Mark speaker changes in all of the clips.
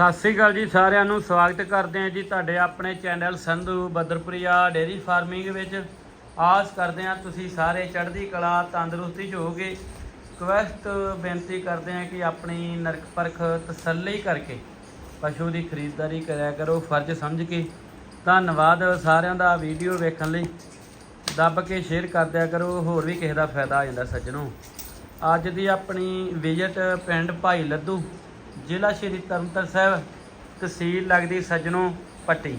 Speaker 1: ਸਤਿ ਸ੍ਰੀ ਅਕਾਲ ਜੀ, ਸਾਰਿਆਂ ਨੂੰ ਸਵਾਗਤ ਕਰਦੇ ਹਾਂ ਜੀ ਤੁਹਾਡੇ ਆਪਣੇ channel Sandhu Badarpuria dairy farming ਵਿੱਚ। ਆਸ ਕਰਦੇ ਹਾਂ ਤੁਸੀਂ ਸਾਰੇ ਚੜ੍ਹਦੀ ਕਲਾ, ਤੰਦਰੁਸਤੀ 'ਚ ਹੋਗੇ ਕੁਐਸਟ ਬੇਨਤੀ ਕਰਦੇ ਹਾਂ ਕਿ ਆਪਣੀ ਨਰਕ ਪਰਖ ਤਸੱਲੀ ਕਰਕੇ ਪਸ਼ੂ ਦੀ ਖਰੀਦਦਾਰੀ ਕਰਿਆ ਕਰੋ, ਫਰਜ਼ ਸਮਝ ਕੇ। ਧੰਨਵਾਦ ਸਾਰਿਆਂ ਦਾ ਵੀਡੀਓ ਵੇਖਣ ਲਈ। ਦੱਬ ਕੇ ਸ਼ੇਅਰ ਕਰ ਦਿਆ ਕਰੋ, ਹੋਰ ਵੀ ਕਿਸੇ ਦਾ ਫਾਇਦਾ ਆ ਜਾਂਦਾ ਸੱਜਣੋ। ਅੱਜ ਦੀ ਆਪਣੀ ਵਿਜ਼ਿਟ ਪਿੰਡ ਭਾਈ ਲੱਦੂ। ਜ਼ਿਲ੍ਹਾ ਸ਼੍ਰੀ ਤਰਨਤਾਰਨ ਸਾਹਿਬ, ਤਹਿਸੀਲ ਲੱਗਦੀ ਸੱਜਣੋ ਪੱਟੀ।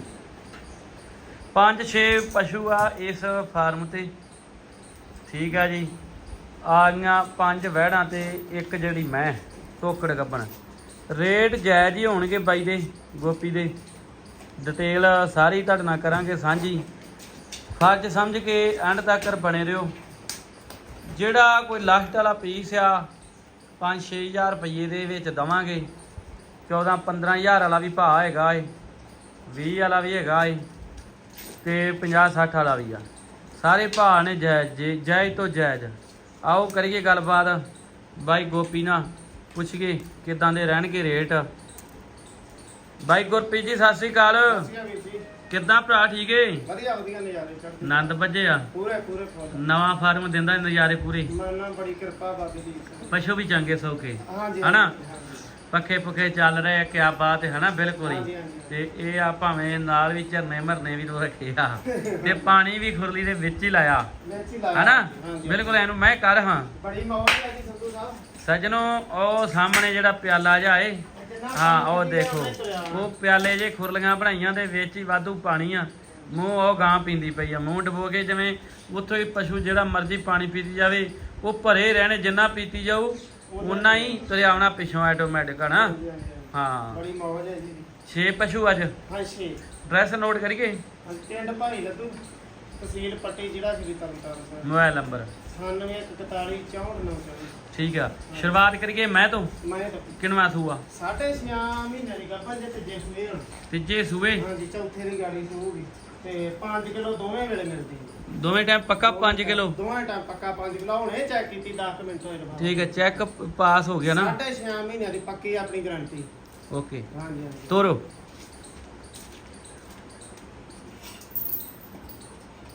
Speaker 1: ਪੰਜ ਛੇ ਪਸ਼ੂ ਆ ਇਸ ਫਾਰਮ ਤੇ। ਠੀਕ ਆ ਜੀ। ਆ ਗਈਆਂ ਪੰਜ ਵਹਿੜਾਂ ਤੇ ਇੱਕ ਜਿਹੜੀ ਮੈਂ ਟੋਕੜ ਗੱਬਣ। ਰੇਟ ਜਾਇਜ਼ ਹੀ ਹੋਣਗੇ ਬਾਈ ਦੇ, ਗੋਪੀ ਦੇ। ਡਿਟੇਲ ਸਾਰੀ ਤੁਹਾਡੇ ਨਾਲ ਕਰਾਂਗੇ ਸਾਂਝੀ। ਫਰਜ਼ ਸਮਝ ਕੇ ਐਂਡ ਤੱਕ ਬਣੇ ਰਹੋ। ਜਿਹੜਾ ਕੋਈ ਲਾਸਟ ਵਾਲਾ ਪੀਸ ਆ 5-6000 ਰੁਪਏ ਦੇ ਵਿੱਚ ਦਵਾਂਗੇ। 14-15000 ਵਾਲਾ ਵੀ ਭਾਅ ਹੈਗਾ ਏ। 20 ਵਾਲਾ ਵੀ ਹੈਗਾ ਏ ਤੇ 50-60 ਵਾਲਾ ਵੀ ਆ। ਸਾਰੇ ਭਾਅ ਨੇ ਜਾਇਜ਼, ਜੇ ਜਾਇਜ਼ ਤੋਂ ਜਾਇਜ਼। ਆਓ ਕਰੀਏ ਗੱਲਬਾਤ। ਬਾਈ ਗੋਪੀ ਨਾਲ ਪੁੱਛੀਏ ਕਿਦਾਂ ਦੇ ਰਹਿਣਗੇ ਰੇਟ। ਬਾਈ ਗੁਰਪ੍ਰੀਤ ਜੀ, ਸਤਿ ਸ੍ਰੀ ਅਕਾਲ। ਕਿੱਦਾਂ ਭਰਾ ਠੀਕ ਏ?
Speaker 2: ਵਧੀਆ ਵਧੀਆ ਨਜ਼ਾਰੇ ਚੜ੍ਹਦੇ
Speaker 1: ਆਨੰਦ ਵੱਜੇ ਆ?
Speaker 2: ਪੂਰੇ ਪੂਰੇ ਫੁੱਲ
Speaker 1: ਨਵਾਂ ਫਾਰਮ ਦਿੰਦਾ ਨਜ਼ਾਰੇ ਪੂਰੇ।
Speaker 2: ਮਰਨਾ ਬੜੀ ਕਿਰਪਾ ਬਾਬੇ ਦੀ।
Speaker 1: ਪਸ਼ੂ ਵੀ ਚੰਗੇ ਸੌਕੇ
Speaker 2: ਹਾਂਜੀ
Speaker 1: ਹਨਾ? ਪੱਖੇ ਪੁੱਖੇ ਚੱਲ ਰਹੇ ਆ ਕਿਆ ਬਾਤ ਹੈ ਹਨਾ? ਬਿਲਕੁਲ ਹੀ। ਤੇ ਇਹ ਆ ਭਾਵੇਂ ਨਾਲ ਵੀ ਝਰਨੇ ਮਰਨੇ ਵੀ ਦੋ ਰੱਖੇ ਆ ਤੇ ਪਾਣੀ ਵੀ ਖੁਰਲੀ ਦੇ ਵਿੱਚ ਹੀ ਲਾਇਆ। ਹਨਾ। ਬਿਲਕੁਲ ਇਹਨੂੰ ਮੈਂ ਕਰ ਹਾਂ।
Speaker 2: ਬੜੀ ਮੌਜ ਹੈ ਜੀ ਸੰਧੂ ਸਾਹਿਬ।
Speaker 1: ਸੱਜਣੋ ਉਹ ਸਾਹਮਣੇ ਜਿਹੜਾ ਪਿਆਲਾ ਜਿਹਾ ਏ ਹਾਂ ਉਹ ਦੇਖੋ। ਉਹ ਪਿਆਲੇ ਜੇ ਖੁਰਲੀਆਂ ਬਣਾਈਆਂ ਦੇ ਵਿੱਚ ਹੀ ਵਾਧੂ ਪਾਣੀ ਆ। ਮੂੰਹ ਉਹ ਗਾਂ ਪੀਂਦੀ ਪਈ ਆ। ਮੂੰਹ ਡਬੋ ਕੇ ਜਿਵੇਂ ਉੱਥੋਂ ਹੀ ਪਸ਼ੂ ਜਿਹੜਾ ਮਰਜ਼ੀ ਪਾਣੀ ਪੀਤੀ ਜਾਵੇ ਉਹ ਭਰੇ ਰਹਿਣੇ ਜਿੰਨਾ ਪੀਤੀ ਜਾਊ ਉਨਾ ਹੀ ਤੁਰਿਆ ਆਉਣਾ ਪਿੱਛੋਂ ਆਟੋਮੈਟਿਕ ਹਨਾ। ਹਾਂ।
Speaker 2: ਬੜੀ ਮੌਜ ਹੈ ਜੀ।
Speaker 1: 6 ਪਸ਼ੂ ਅੱਜ।
Speaker 2: ਹਾਂ ਛੇ।
Speaker 1: ਡਰੈਸ ਨੋਟ ਕਰੀਏ?
Speaker 2: ਪਿੰਡ ਭਾਈ ਲੱਦੂ ਤਹਿਸੀਲ ਪੱਟੀ ਜ਼ਿਲ੍ਹਾ ਸ਼੍ਰੀ ਤਰਨਤਾਰਨ ਸਾਹਿਬ।
Speaker 1: Mobile number.
Speaker 2: 9141 64
Speaker 1: ਠੀਕ ਆ। ਸ਼ੁਰੂਆਤ ਕਰੀਏ ਮੈਂ ਤੋਂ?
Speaker 2: ਮੈਂ ਤਾਂ।
Speaker 1: ਕਿਨਵਾ ਸੂਆ
Speaker 2: ਸਾਢੇ ਛੇ ਮਹੀਨੇ ਦੀ ਗੱਭਰ ਜੇ ਤੀਜੇ ਸੂਏ ਹੁਣ।
Speaker 1: ਤੀਜੇ ਸੂਏ?
Speaker 2: ਹਾਂਜੀ ਚੌਥੇ ਦੀ ਗਾੜੀ ਸੂਗੀ ਤੇ 5 ਕਿਲੋ ਦੋਵੇਂ ਵੇਲੇ ਮਿਲਦੀ।
Speaker 1: ਦੋਵੇਂ ਟਾਈਮ ਪੱਕਾ 5 ਕਿਲੋ?
Speaker 2: ਦੋਵਾਂ ਟਾਈਮ ਪੱਕਾ 5 ਕਿਲੋ। ਹੁਣੇ ਚੈੱਕ ਕੀਤੀ 10 ਮਿੰਟ ਹੋਏ ਨੇ
Speaker 1: ਠੀਕ ਹੈ ਚੈੱਕ ਪਾਸ ਹੋ ਗਿਆ ਨਾ?
Speaker 2: ਸਾਢੇ ਛੇ ਮਹੀਨਿਆਂ ਦੀ ਪੱਕੀ ਆਪਣੀ ਗਾਰੰਟੀ
Speaker 1: ਓਕੇ
Speaker 2: ਹਾਂਜੀ ਹਾਂਜੀ।
Speaker 1: ਤੋਰੋ।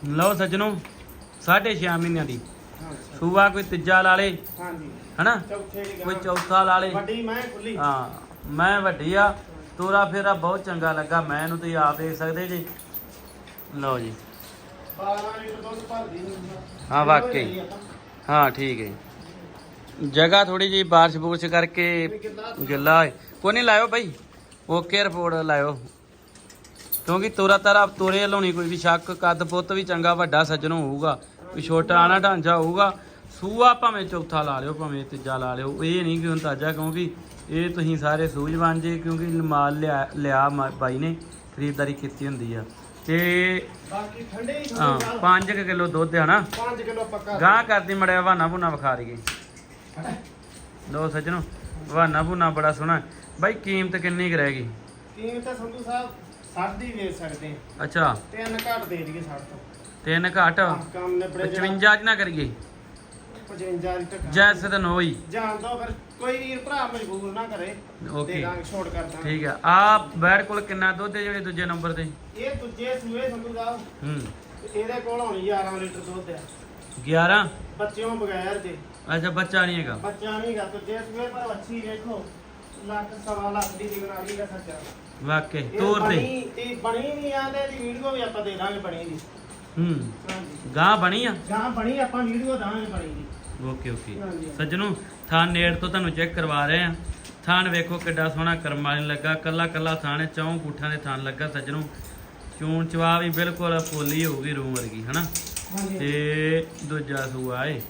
Speaker 1: ਲਓ ਸੱਜਣੋ ਸਾਢੇ ਛੇ ਮਹੀਨਿਆਂ ਦੀ। ਸੂਆ ਕੋਈ ਤੀਜਾ ਲਾ ਲੇ
Speaker 2: ਹਾਂਜੀ।
Speaker 1: ਹਨਾ?
Speaker 2: ਚੌਥੇ ਦੀ
Speaker 1: ਕੋਈ। ਚੌਥਾ ਲਾ ਲੇ।
Speaker 2: ਵੱਡੀ ਮੈਂ ਖੁੱਲੀ।
Speaker 1: ਹਾਂ ਮੈਂ ਵੱਡੀ ਆ। ਤੋਰਾ ਫੇਰਾ ਬਹੁਤ ਚੰਗਾ ਲੱਗਾ ਮੈਂ ਇਹਨੂੰ ਤੁਸੀਂ ਆਪ ਦੇਖ ਸਕਦੇ ਜੀ। ਲਓ ਜੀ।
Speaker 2: 12 ਲੀਟਰ ਦੁੱਧ ਭਰਦੀ।
Speaker 1: ਹਾਂ, ਵਾਕਈ। ਹਾਂ ਠੀਕ ਹੈ ਜਗ੍ਹਾ ਥੋੜੀ ਜੀ ਬਾਰਿਸ਼ ਬੂਰਸ਼ ਕਰਕੇ ਗਿੱਲਾ ਕੋਈ ਨਹੀਂ ਲਾਇਓ ਭਾਈ ਓਕੇ ਰਿਪੋਰਟ ਲਾਇਓ। ਕਿਉਂਕਿ ਤੋਰਾ ਤਾਰਾ ਤੋਰੇ ਲਾਉਣੀ ਕੋਈ ਵੀ ਸ਼ੱਕ ਕੱਦ ਪੁੱਤ ਵੀ ਚੰਗਾ ਵੱਡਾ ਸੱਜਣੋਂ ਹੋਊਗਾ ਕੋਈ ਛੋਟਾ ਆਣਾ ਢਾਂਚਾ ਹੋਊਗਾ ਸੂਆ ਭਾਵੇਂ ਚੌਥਾ ਲਾ ਲਿਓ ਭਾਵੇਂ ਤੀਜਾ ਲਾ ਲਿਓ ਇਹ ਨਹੀਂ ਕਿ ਤਾਜਾ ਕਿਉਂਕਿ ਇਹ ਤੁਸੀਂ ਸਾਰੇ ਸੂਝਵਾਨ ਜੇ ਕਿਉਂਕਿ ਮਾਲ ਲਿਆ ਲਿਆ ਬਾਈ ਨੇ ਖਰੀਦਦਾਰੀ ਕੀਤੀ ਹੁੰਦੀ ਆ। ਤੇ
Speaker 2: ਬਾਕੀ ਠੰਡੇ ਹੀ
Speaker 1: ਹਾਂ 5 ਕਿਲੋ ਦੁੱਧ ਹੈ ਨਾ?
Speaker 2: 5 ਕਿਲੋ ਪੱਕਾ।
Speaker 1: ਗਾਂ ਕਰਦੀ ਮੜਿਆ ਵਾਨਾ ਬੁਨਾ ਵਿਖਾ ਰਹੀਏ ਲੋ ਸੱਜਣੋ ਵਾਨਾ ਬੁਨਾ ਬੜਾ ਸੋਹਣਾ। ਬਾਈ ਕੀਮਤ ਕਿੰਨੀ ਕੁ ਰਹਿ ਗਈ?
Speaker 2: ਕੀਮਤ ਤਾਂ ਸੰਧੂ ਸਾਹਿਬ 60 ਦੀ ਵੇਚ ਸਕਦੇ ਆ
Speaker 1: ਅੱਛਾ।
Speaker 2: ਤਿੰਨ ਘੱਟ ਦੇ ਦਈਏ 60 ਤੋਂ।
Speaker 1: ਤਿੰਨ ਘੱਟ।
Speaker 2: ਆਹ, ਕੰਮ ਨੇ ਬੜੇ
Speaker 1: 55 ਚ ਨਾ ਕਰੀਏ।
Speaker 2: 55 ਦੀ ਟੱਕਰ
Speaker 1: ਜੈਸ ਤੇ ਨੋਈ
Speaker 2: ਜਾਣ ਦੋ ਫਿਰ ਕੋਈ ਵੀਰ ਭਰਾ ਮਜਬੂਰ ਨਾ ਕਰੇ।
Speaker 1: ਓਕੇ।
Speaker 2: ਦੇ ਦਾਂਗੇ ਛੋੜ ਕਰ ਦਾਂਗੇ।
Speaker 1: ਠੀਕ ਆ। ਆ ਬੈਡ ਕੋਲ ਕਿੰਨਾ ਦੁੱਧ ਹੈ ਜਿਹੜੇ ਦੂਜੇ ਨੰਬਰ ਤੇ?
Speaker 2: ਇਹ ਦੂਜੇ ਸੂਏ ਸੰਧੂ ਸਾਹਿਬ
Speaker 1: ਹੂੰ।
Speaker 2: ਇਹਦੇ ਕੋਲ ਹੋਣੀ 11 ਲੀਟਰ ਦੁੱਧ ਆ।
Speaker 1: 11
Speaker 2: ਬੱਚਿਆਂ ਬਗੈਰ ਜੇ।
Speaker 1: ਅੱਛਾ ਬੱਚਾ ਨਹੀਂ ਹੈਗਾ।
Speaker 2: ਬੱਚਾ ਨਹੀਂ ਗਾ ਦੂਜੇ ਸੂਏ ਪਰ ਅੱਛੀ ਵੇਖੋ। ਲੱਖ ਸਵਾ ਲੱਖ ਦੀ ਦਿਗਣਾ ਦੀ ਦਾ ਸੱਚਾ
Speaker 1: ਵਾਕੇ
Speaker 2: ਇਹ
Speaker 1: ਤੋਰ ਤੇ
Speaker 2: ਬਣੀ ਤੇ ਬਣੀ ਨਹੀਂ ਆ ਤੇ ਇਹਦੀ ਵੀਡੀਓ ਵੀ ਆਪਾਂ ਦੇ ਦਾਂਗੇ ਬਣੀ ਦੀ।
Speaker 1: ਹੂੰ
Speaker 2: ਹਾਂਜੀ।
Speaker 1: ਗਾਂ ਬਣੀ ਆ?
Speaker 2: ਜਾਂ ਬਣੀ ਆਪਾਂ ਵੀਡੀਓ ਦਾਂਗੇ ਬਣੀ ਦੀ।
Speaker 1: Okay okay.
Speaker 2: ਹਾਂਜੀ।
Speaker 1: ਸੱਜਣੋ ਥਾਨ ਨੇੜ ਤੋਂ ਤੁਹਾਨੂੰ ਚੈੱਕ ਕਰਵਾ ਰਹੇ ਆ। ਥਾਨ ਵੇਖੋ ਕਿੱਡਾ ਸੋਹਣਾ ਕਰਮਾ ਨੂੰ ਲੱਗਾ। ਕੱਲਾ ਕੱਲਾ ਥਾਨ ਹੈ ਚੌਂ ਕੁੱਠਾਂ ਦੇ ਥਾਨ ਲੱਗਾ ਸੱਜਣੋ। ਚੂਣ ਚਵਾ ਵੀ ਬਿਲਕੁਲ ਪੋਲੀ ਹੋਊਗੀ ਰੂਮ ਵਰਗੀ ਹਨਾ?
Speaker 2: ਹਾਂਜੀ।
Speaker 1: ਤੇ ਦੂਜਾ ਸੂਆ ਏ।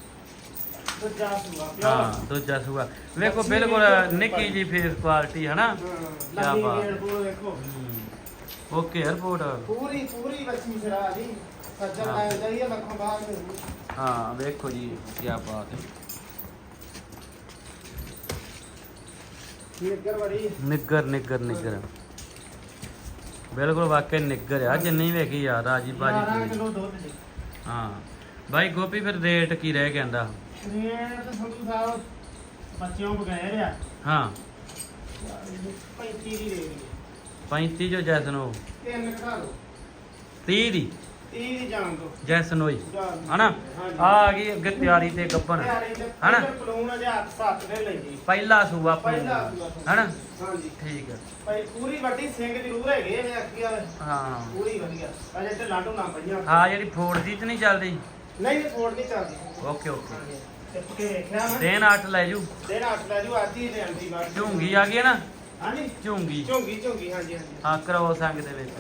Speaker 2: ਦੂਜਾ ਸੂਆ
Speaker 1: ਹਾਂ ਦੂਜਾ ਸੂਆ। ਵੇਖੋ ਬਿਲਕੁਲ ਨਿੱਕੀ ਜੀ ਫੇਸ ਕੁਆਲਿਟੀ ਹਨਾ?
Speaker 2: ਲੱਗੀ
Speaker 1: ਬਾਤ।
Speaker 2: ਵੇਖੋ।
Speaker 1: ਓਕੇ 에어ਪੋਰਟ
Speaker 2: ਪੂਰੀ ਪੂਰੀ ਬੱਚੀ ਸਿਰਾ ਦੀ। ਸੱਜਣ। ਆਇਆ ਜਾਈਏ ਲੱਖੋਂ ਨੂੰ
Speaker 1: ਹਾਂ ਵੇਖੋ ਜੀ ਕੀ ਬਾਤ ਹੈ।
Speaker 2: ਨਿੱਗਰ ਬੜੀ
Speaker 1: ਨਿੱਗਰ ਨਿੱਗਰ ਨਿੱਗਰ। ਬਿਲਕੁਲ ਵਾਕਿਆ ਨਿੱਗਰ ਆ। ਜਿੰਨੀ ਵੇਖੀ ਯਾਰ ਰਾਜੀ
Speaker 2: 12
Speaker 1: ਬਾਜੀ
Speaker 2: ਕਿਲੋ ਦੁੱਧ ਜੀ।
Speaker 1: ਹਾਂ। ਬਾਈ ਗੋਪੀ ਫਿਰ ਰੇਟ ਕੀ ਰਹਿ ਕਹਿੰਦਾ
Speaker 2: ਰੇਟ ਸੰਧੂ ਸਾਹਿਬ ਬੱਚਿਆਂ ਬਗੈਰ ਆ
Speaker 1: ਹਾਂ।
Speaker 2: 35 ਦੀ ਦੇ ਰਹੀ
Speaker 1: 35 ਜੋ ਜੈਸਨੋ
Speaker 2: ਤਿੰਨ ਘਟਾ ਲਓ
Speaker 1: 30 ਦੀ।
Speaker 2: 30 ਦੀ ਜਾਣ ਦੋ
Speaker 1: ਜੈਸਨੋਈ। ਹਨਾ। ਆ ਆ ਗਈ ਅੱਗੇ ਤਿਆਰੀ ਤੇ
Speaker 2: ਤੇ
Speaker 1: ਹਨਾ?
Speaker 2: ਪਲੂਣ ਅਜੇ ਹੱਥ ਸੱਤ ਦੇ ਲੈਂਦੀ
Speaker 1: ਪਹਿਲਾ ਸੂਆ
Speaker 2: ਪਹਿਲਾ।
Speaker 1: ਹਨਾ?
Speaker 2: ਹਾਂਜੀ।
Speaker 1: ਠੀਕ ਹੈ
Speaker 2: ਭਾਈ ਪੂਰੀ ਵੱਡੀ ਸਿੰਘ ਜ਼ਰੂਰ ਹੈਗੇ ਇਹ ਅੱਖੀ ਵਾਲੇ।
Speaker 1: ਹਾਂ।
Speaker 2: ਪੂਰੀ ਵਧੀਆ। ਅਜੇ ਤੇ ਲਾਂਡੂ ਨਾ ਪਈਆਂ।
Speaker 1: ਹਾਂ ਜਿਹੜੀ ਫੋੜ ਦੀ ਤੇ ਨਹੀਂ ਚੱਲਦੀ?
Speaker 2: ਨਹੀਂ ਫੋੜ ਨਹੀਂ ਚੱਲਦੀ।
Speaker 1: ਓਕੇ ਓਕੇ
Speaker 2: ਮੈਂ
Speaker 1: ਦੇਨ ਅੱਠ ਲੈ ਜੂ।
Speaker 2: ਦੇਣ ਹੱਥ ਲੈ ਜੂ ਹੀ ਦੇ ਆਂਦੀ ਬਾਅਦ
Speaker 1: ਝੂੰਗੀ ਆ ਗਈ ਹੈ ਨਾ?
Speaker 2: ਹਾਂਜੀ?
Speaker 1: ਝੂੰਗੀ।
Speaker 2: ਝੋਂਗੀ ਝੋਂਗੀ ਹਾਂਜੀ ਹਾਂਜੀ।
Speaker 1: ਹਾਂ ਕਰੋ ਸੰਗ ਦੇ ਵਿੱਚ।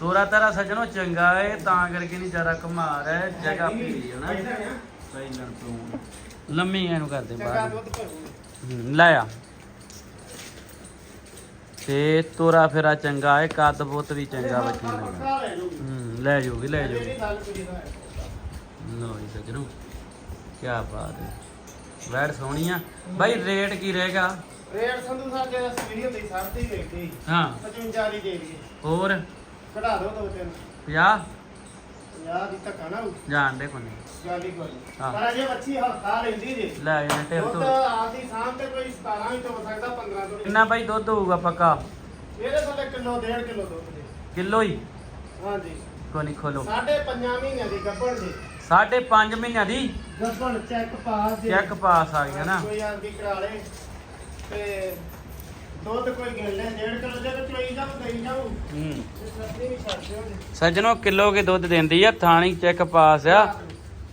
Speaker 1: ਤੋਰਾ ਤਾਰਾ ਸਜਣੋ ਚੰਗਾ ਏ ਤਾਂ ਕਰਕੇ ਨਹੀਂ ਜ਼ਿਆਦਾ ਘਮਾਰ ਹੈ ਜਗ੍ਹਾ ਪੀੜੀ ਹੈ ਨਾ।
Speaker 2: ਪੈਸਾ ਨੇ, ਹਾਂ।
Speaker 1: ਪਹਿਲਾਂ ਤੋਂ ਲੰਮੀ ਇਹਨੂੰ ਕਰਦੇ
Speaker 2: ਚੰਗਾ
Speaker 1: ਬਾਹਰ
Speaker 2: ਦੁੱਧ ਭਰੂ।
Speaker 1: ਹੂੰ, ਲੈ ਆ। ਤੇ ਤੋਰਾ ਫੇਰਾ ਚੰਗਾ ਏ ਕੱਦ ਬੁੱਤ ਵੀ ਚੰਗਾ ਬੱਚੀ ਲੱਗਾ
Speaker 2: ਪੱਕਾ ਲੈ ਜੂਗੀ
Speaker 1: ਲੈ ਜੂਗੀ।
Speaker 2: ਜਿਹੜੀ ਗੱਲ ਹੈ
Speaker 1: ਲੋ ਜੀ ਸਜਣੋ ਕੀ ਬਾਤ ਹੈ। ਵੈੜ ਸੋਹਣੀ ਆ। ਬਾਈ ਰੇਟ ਕੀ ਰਹੇਗਾ
Speaker 2: ਰੇਟ ਸੰਧੂ ਸਾਹਿਬ ਜਿਹੜਾ ਸਵੀਰੀ ਹੁੰਦੀ ਸਭ ਤੇ ਹੀ। ਵੇਖੀ
Speaker 1: ਹਾਂ।
Speaker 2: 55 ਦੀ ਦੇ ਦੀ
Speaker 1: ਹੋਰ?
Speaker 2: ਕਢਾ ਦੋ ਦੋ ਤਿੰਨ।
Speaker 1: 50
Speaker 2: 50 ਦੀ ਧੱਕਾ ਨਾ ਹੋਊ।
Speaker 1: ਜਾਣ ਦੇ ਕੋਨੇ।
Speaker 2: ਹੀ ਨਹੀਂ।
Speaker 1: ਹਾਂ।
Speaker 2: ਪਰ ਅਜੇ ਬੱਚੀ ਹਫਤਾ ਲੈਂਦੀ ਜੇ।
Speaker 1: ਲੈ ਟਿਪ
Speaker 2: ਦੁੱਧ
Speaker 1: ਤੋਂ
Speaker 2: ਆਦੀ ਸਾਹਮ ਤੇ ਕੋਈ 17 ਵੀ ਤੋਂ ਸਕਦਾ 15 ਤੋਂ
Speaker 1: ਕਿੰਨਾ ਬਾਈ ਦੁੱਧ ਹੋਊਗਾ ਪੱਕਾ?
Speaker 2: ਇਹਦੇ ਥੱਲੇ ਕਿਲੋ ਡੇਢ ਕਿਲੋ ਦੁੱਧ ਦੇ।
Speaker 1: ਕਿਲੋ ਹੀ?
Speaker 2: ਹਾਂਜੀ।
Speaker 1: ਕੋਈ ਨਹੀਂ ਖੋਲੋ।
Speaker 2: ਸਾਢੇ ਪੰਜਾਂ ਮਹੀਨਿਆਂ ਦੀ ਗੱਭਣ ਜੀ।
Speaker 1: ਸਾਢੇ 5 ਮਹੀਨਿਆਂ ਦੀ
Speaker 2: ਗੱਭਣ ਚੈੱਕ ਪਾਸ ਦੇ
Speaker 1: ਚੈੱਕ ਪਾਸ ਆ ਗਿਆ ਨਾ।
Speaker 2: ਕੋਈ ਆਦੀ ਕਰਾ ਲੇ ਤੇ ਦੁੱਧ ਕੋਈ ਗਿਣ ਲੈ ਡੇਢ ਕਿਲੋ ਜੇ ਤੇ ਚੋਈ ਜਾਓ ਦੇਈ ਜਾਓ
Speaker 1: ਹੂੰ।
Speaker 2: ਤੇ ਸਬਜ਼ੀ ਵੀ ਛੱਡ ਦਿਓ ਜੀ।
Speaker 1: ਸੱਜਣੋ ਕਿਲੋ ਕੇ ਦੁੱਧ ਦਿੰਦੀ ਆ ਥਾਣੀ ਚੈੱਕ ਪਾਸ ਆ।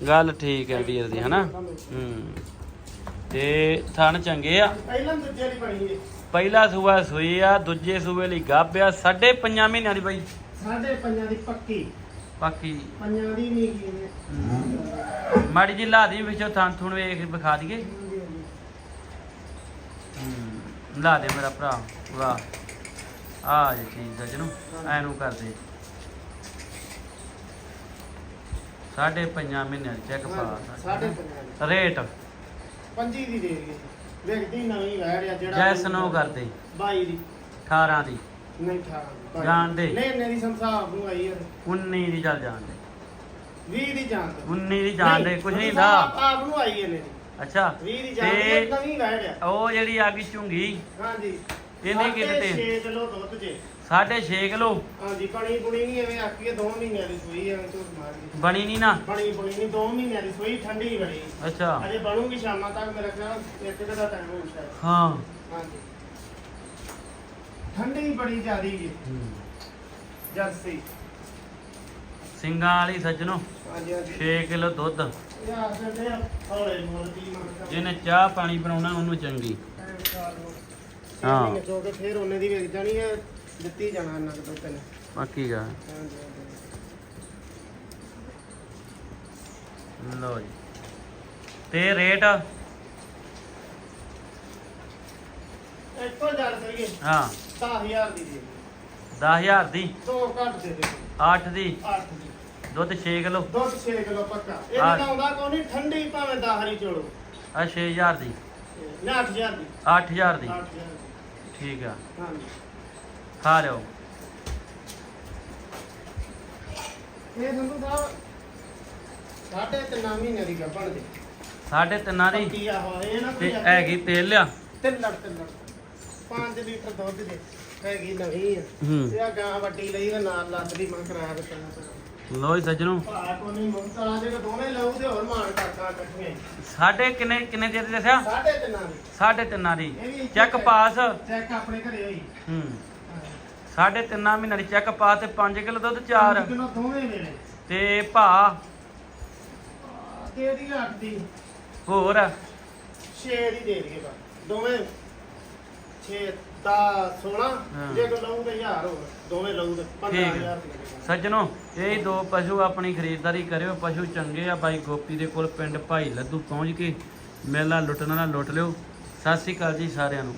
Speaker 1: ਗੱਲ ਠੀਕ ਹੈ ਵੀਰ ਦੀ ਹਨਾ? ਹੂੰ। ਤੇ ਥਣ ਚੰਗੇ ਆ।
Speaker 2: ਪਹਿਲਾਂ ਦੂਜੇ ਦੀ ਬਣੀ ਜੀ
Speaker 1: ਪਹਿਲਾ ਸੂਆ ਸੂਈ ਆ ਦੂਜੇ ਸੂਏ ਲਈ ਗੱਭ ਆ। ਸਾਢੇ ਪੰਜਾਂ ਮਹੀਨਿਆਂ ਦੀ ਬਾਈ।
Speaker 2: ਸਾਢੇ ਪੰਜਾਂ ਦੀ ਪੱਕੀ।
Speaker 1: ਬਾਕੀ
Speaker 2: ਪੰਜਾਂ ਦੀ ਨਹੀਂ ਕੀ ਨੇ
Speaker 1: ਹੂੰ। ਮਾੜੀ ਜੀ ਲਾ ਦੀ ਵਿੱਚੋਂ ਥਣ ਥੁਣ ਵੇਖ ਵਿਖਾ ਦਈਏ। ਹੂੰ। ਲਾ ਦੇ ਮੇਰਾ ਭਰਾ ਵਾਹ ਆ ਜੀ ਚੀਜ਼ ਸੱਜਣੋ ਐਨੂੰ ਕਰ ਦੇ। ਸਾਢੇ ਪੰਜਾਂ ਮਹੀਨਿਆਂ ਚੈੱਕ ਪਾ
Speaker 2: ਸਾਢੇ ਪੰਜਾਂ। ਦੀ।
Speaker 1: ਰੇਟ।
Speaker 2: ਪੰਜੀ ਦੀ ਦੇ ਰਹੀ ਵੇਖਦੀ ਨਵੀਂ ਵੈੜ ਆ ਜਿਹੜਾ
Speaker 1: ਜੈਸਨੋ ਕਰਦੇ
Speaker 2: 22 ਦੀ।
Speaker 1: 18 ਦੀ।
Speaker 2: ਨਹੀਂ 18
Speaker 1: ਜਾਣ ਦੇ।
Speaker 2: ਨਹੀਂ ਮੇਰੀ ਸੰਸਾਰ ਨੂੰ ਆਈ ਹੈ
Speaker 1: 19 ਦੀ ਚੱਲ ਜਾਣ ਦੇ।
Speaker 2: 20 ਦੀ ਜਾਣ ਦੇ।
Speaker 1: 19 ਦੀ ਜਾਣ ਦੇ ਕੁਝ ਨਹੀਂ ਦਾ
Speaker 2: ਆਪ ਨੂੰ ਆਈ ਹੈ ਮੇਰੀ
Speaker 1: ਅੱਛਾ
Speaker 2: 20 ਦੀ ਜਾਣ ਦੇ
Speaker 1: ਤੇ
Speaker 2: ਨਵੀਂ ਵੈੜ ਆ
Speaker 1: ਉਹ ਜਿਹੜੀ ਆ ਗਈ ਝੁੰਗੀ
Speaker 2: ਹਾਂਜੀ।
Speaker 1: ਇਹਨੇ ਕੀ ਦਿੱਤੇ?
Speaker 2: 6 ਕਿਲੋ ਦੁੱਧ ਜੇ।
Speaker 1: 6.5 ਕਿਲੋ?
Speaker 2: ਹਾਂਜੀ ਬਣੀ ਬੁਣੀ ਨਹੀਂ ਐਵੇਂ ਆਖੀਏ 2 ਮਹੀਨਿਆਂ ਦੀ ਸੂਈ ਐਵੇਂ ਝੂਠ ਮਾਰ ਗਈ।
Speaker 1: ਬਣੀ ਨਹੀਂ ਨਾ?
Speaker 2: ਬਣੀ ਬੁਣੀ ਨਹੀਂ 2 ਮਹੀਨਿਆਂ ਦੀ ਸੂਈ ਠੰਡੀ ਬੜੀ
Speaker 1: ਅੱਛਾ।
Speaker 2: ਅਜੇ ਬਣੂਗੀ ਸ਼ਾਮਾਂ ਤੱਕ ਮੇਰਾ ਖਿਆਲ ਇੱਕ ਦਿਨ ਦਾ ਟਾਈਮ ਸ਼ਾਇਦ।
Speaker 1: ਹਾਂ।
Speaker 2: ਹਾਂਜੀ। ਠੰਡੀ ਬੜੀ ਜ਼ਿਆਦੀ ਜੀ। ਜਰਸੀ।
Speaker 1: ਸਿੰਘਾਂ ਵਾਲੀ ਸੱਜਣੋ
Speaker 2: ਹਾਂਜੀ ਹਾਂਜੀ।
Speaker 1: 6 ਕਿਲੋ ਦੁੱਧ।
Speaker 2: ਯਾਰ ਕਹਿੰਦੇ ਆ ਹੌਲੇ ਮੋਲ ਦੀ ਮੰਗਦਾ
Speaker 1: ਜਿਹਨੇ ਚਾਹ ਪਾਣੀ ਬਣਾਉਣਾ ਉਹਨੂੰ ਚੰਗੀ। ਹਾਂ।
Speaker 2: ਹਾਂ ਜੋ ਕੇ ਫੇਰ ਉਹਨੇ ਦੀ ਵਿਕ ਜਾਣੀ ਹੈ ਦਿੱਤੀ ਜਾਣਾ ਨਗ ਦੋ ਤਿੰਨ
Speaker 1: ਬਾਕੀ ਗਾ।
Speaker 2: ਹਾਂਜੀ ਹਾਂਜੀ।
Speaker 1: ਲਓ ਜੀ। ਤੇ ਰੇਟ?
Speaker 2: ਇੱਕੋ ਕਰੀਏ
Speaker 1: ਹਾਂ।
Speaker 2: 10000 ਦੀ ਦੇ
Speaker 1: 10000 ਦੀ?
Speaker 2: ਦੋ ਘੱਟ ਦੇ ਦੇ
Speaker 1: 8 ਦੀ?
Speaker 2: 8 ਦੀ।
Speaker 1: ਦੁੱਧ 6 ਕਿਲੋ?
Speaker 2: ਦੁੱਧ 6 ਕਿਲੋ ਪੱਕਾ। ਇਹ
Speaker 1: ਹਾਂ।
Speaker 2: ਕੋਈ ਨਹੀਂ ਠੰਡੀ ਭਾਵੇਂ 10 ਹਰੀ ਚੋਲੋ
Speaker 1: ਆ 6000 ਦੀ?
Speaker 2: ਨਾ 8000 ਦੀ।
Speaker 1: 8000 ਦੀ?
Speaker 2: 8000 ਦੀ।
Speaker 1: ਠੀਕ ਆ।
Speaker 2: ਹਾਂਜੀ।
Speaker 1: ਖਾ ਲਿਓ।
Speaker 2: ਇਹ ਸੰਧੂ ਸਾਹਿਬ ਸਾਢੇ ਤਿੰਨ ਮਹੀਨੇ ਦੀ ਗੱਭਣ ਦੀ।
Speaker 1: ਸਾਢੇ ਤਿੰਨਾਂ ਦੀ?
Speaker 2: ਪੱਕੀ ਆ ਹੋਏ ਨਾ
Speaker 1: ਤੇ ਹੈਗੀ ਤੇਲ ਲਿਆ?
Speaker 2: ਤਿੰਨ ਲੜ ਤਿੰਨ। ਲੜ 5 ਲੀਟਰ ਦੁੱਧ ਦੇ ਹੈਗੀ ਨਵੀਂ ਆ।
Speaker 1: ਹੂੰ।
Speaker 2: ਤੇ ਆ ਗਾਂ ਵੱਡੀ ਲਈ ਤੇ ਨਾਲ ਲੱਦ ਦੀ ਮੈਂ ਕਰਾਇਆ ਤੇ ਪੈਣਾ ਪੈਣਾ
Speaker 1: ਲਓ ਜੀ ਸੱਜਣੋ।
Speaker 2: ਭਾ ਕੋ ਨਹੀਂ ਮੁੰਤਰਾ ਜੇ ਦੋਵੇਂ ਲਊ ਤੇ ਹੋਰ ਮਾਣ ਕਰਦਾ ਇਕੱਠੀਆਂ। ਹੀ।
Speaker 1: ਸਾਢੇ ਕਿੰਨੇ ਕਿੰਨੇ ਦੇ ਦੱਸਿਆ?
Speaker 2: ਸਾਢੇ ਤਿੰਨਾਂ ਦੀ।
Speaker 1: ਸਾਢੇ ਤਿੰਨਾਂ ਦੀ। ਚੈੱਕ ਪਾਸ।
Speaker 2: ਚੈੱਕ ਆਪਣੇ ਘਰੇ ਹੋਈ
Speaker 1: ਹੂੰ। ਸਾਢੇ ਤਿੰਨਾਂ ਮਹੀਨਿਆਂ ਦੀ ਚੈੱਕ ਪਾਸ ਤੇ 5 ਕਿਲੋ ਦੁੱਧ 4
Speaker 2: ਕਿਲੋ ਦੋਵੇਂ ਵੇਲੇ
Speaker 1: ਤੇ ਭਾ?
Speaker 2: ਤੇ ਇਹਦੀ ਅੱਠ ਦੀ।
Speaker 1: ਹੋਰ?
Speaker 2: 6 ਦੀ ਦੇ ਦਈਏ ਬਸ। ਦੋਵੇਂ। 6 ਦਾ 16
Speaker 1: ਹਾਂ।
Speaker 2: ਜੇ ਕੋ ਲਊ ਤੇ 1000 ਹੋਰ ਦੋਵੇਂ ਲਊ ਤੇ 15000 ਦੀ
Speaker 1: ਸੱਜਣੋ ਇਹ ਦੋ ਪਸ਼ੂ ਆਪਣੀ ਖਰੀਦਦਾਰੀ ਕਰਿਓ ਪਸ਼ੂ ਚੰਗੇ ਆ। ਬਾਈ ਗੋਪੀ ਦੇ ਕੋਲ ਪਿੰਡ ਭਾਈ ਲੱਦੂ ਪਹੁੰਚ ਕੇ ਮੇਲਾ ਲੁੱਟਣਾ ਨਾ ਲੁੱਟ ਲਿਓ। ਸਤਿ ਸ੍ਰੀ ਅਕਾਲ ਜੀ ਸਾਰਿਆਂ ਨੂੰ।